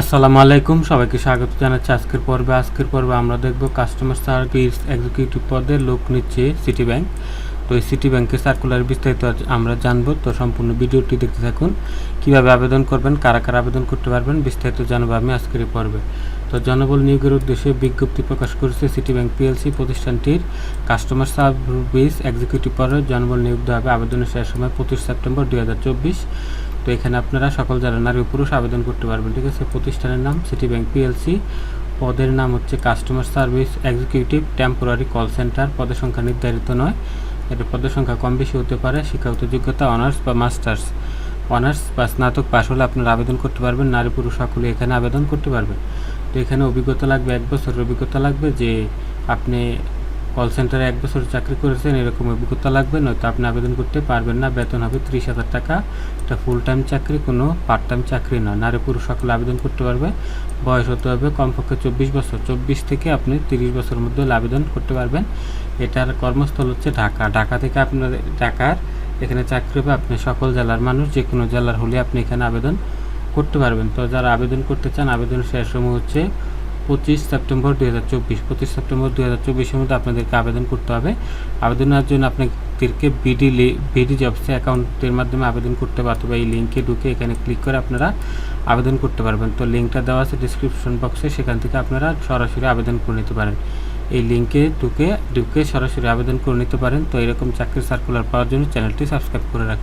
আসসালামু আলাইকুম, সবাইকে স্বাগত জানাচ্ছি আজকের পর্বে। আজকের পর্বে আমরা দেখব কাস্টমার সার্ভিস এক্সিকিউটিভ পদে লোক নিচ্ছে সিটি ব্যাংক তো এই সিটি ব্যাংকের সার্কুলার বিস্তারিত আমরা জানব। তো সম্পূর্ণ ভিডিওটি দেখতে থাকুন। কীভাবে আবেদন করবেন, কারা কারা আবেদন করতে পারবেন, বিস্তারিত জানাব আমি আজকের এই পর্বে। তো জনবল নিয়োগের উদ্দেশ্যে বিজ্ঞপ্তি প্রকাশ করেছে সিটি ব্যাংক পিএলসি প্রতিষ্ঠানটির কাস্টমার সার্ভিস এক্সিকিউটিভ পদে জনবল নিয়োগ দেওয়া হবে। আবেদনের শেষ সময় পঁচিশ সেপ্টেম্বর দুই হাজার চব্বিশ। তো এখানে আপনারা সকল যারা নারী পুরুষ আবেদন করতে পারবেন, ঠিক আছে? প্রতিষ্ঠানের নাম সিটি ব্যাংক পিএলসি পদের নাম হচ্ছে customer service executive temporary call centre পদের সংখ্যা নির্ধারিত নয়। এটা পদের সংখ্যা কম বেশি হতে পারে। শিক্ষাগত যোগ্যতা অনার্স বা মাস্টার্স অনার্স বা স্নাতক পাশ হলে আপনারা আবেদন করতে পারবেন। নারী পুরুষ সকলে এখানে আবেদন করতে পারবেন। তো এখানে অভিজ্ঞতা লাগবে, এক বছরের অভিজ্ঞতা লাগবে যে আপনি কল সেন্টারে এক বছর চাকরি করেছেন, এরকম অভিজ্ঞতা লাগবে, নয়তো আপনি আবেদন করতে পারবেন না, বেতন হবে ত্রিশ হাজার টাকা। এটা ফুল টাইম চাকরি, কোনো পার্ট টাইম চাকরি নয় নারী পুরুষ সকলে আবেদন করতে পারবে। বয়স হতে হবে কমপক্ষে চব্বিশ বছর। চব্বিশ থেকে আপনি তিরিশ বছরের মধ্যে আবেদন করতে পারবেন। এটার কর্মস্থল হচ্ছে ঢাকা। ঢাকা থেকে আপনার, ঢাকার এখানে চাকরি হবে আপনি সকল জেলার মানুষ যে কোনো জেলার হলে আপনি এখানে আবেদন করতে পারবেন। তো যারা আবেদন করতে চান, আবেদনের শেষ সময় হচ্ছে পঁচিশ সেপ্টেম্বর দু হাজার চব্বিশ। পঁচিশ সেপ্টেম্বর দু হাজার চব্বিশের মধ্যে আপনাদেরকে আবেদন করতে হবে। আবেদনের জন্য আপনাদেরকে বিডি বিডি জবসে অ্যাকাউন্টের মাধ্যমে আবেদন করতে হবে অথবা এই লিঙ্কে ঢুকে এখানে ক্লিক করে আপনারা আবেদন করতে পারবেন। তো লিঙ্কটা দেওয়া আছে ডিসক্রিপশন বক্সে সেখান থেকে আপনারা সরাসরি আবেদন করে নিতে পারেন। এই লিঙ্কে ঢুকে ঢুকে সরাসরি আবেদন করে নিতে পারেন। তো এরকম চাকরির সার্কুলার পাওয়ার জন্য চ্যানেলটি সাবস্ক্রাইব করে রাখুন।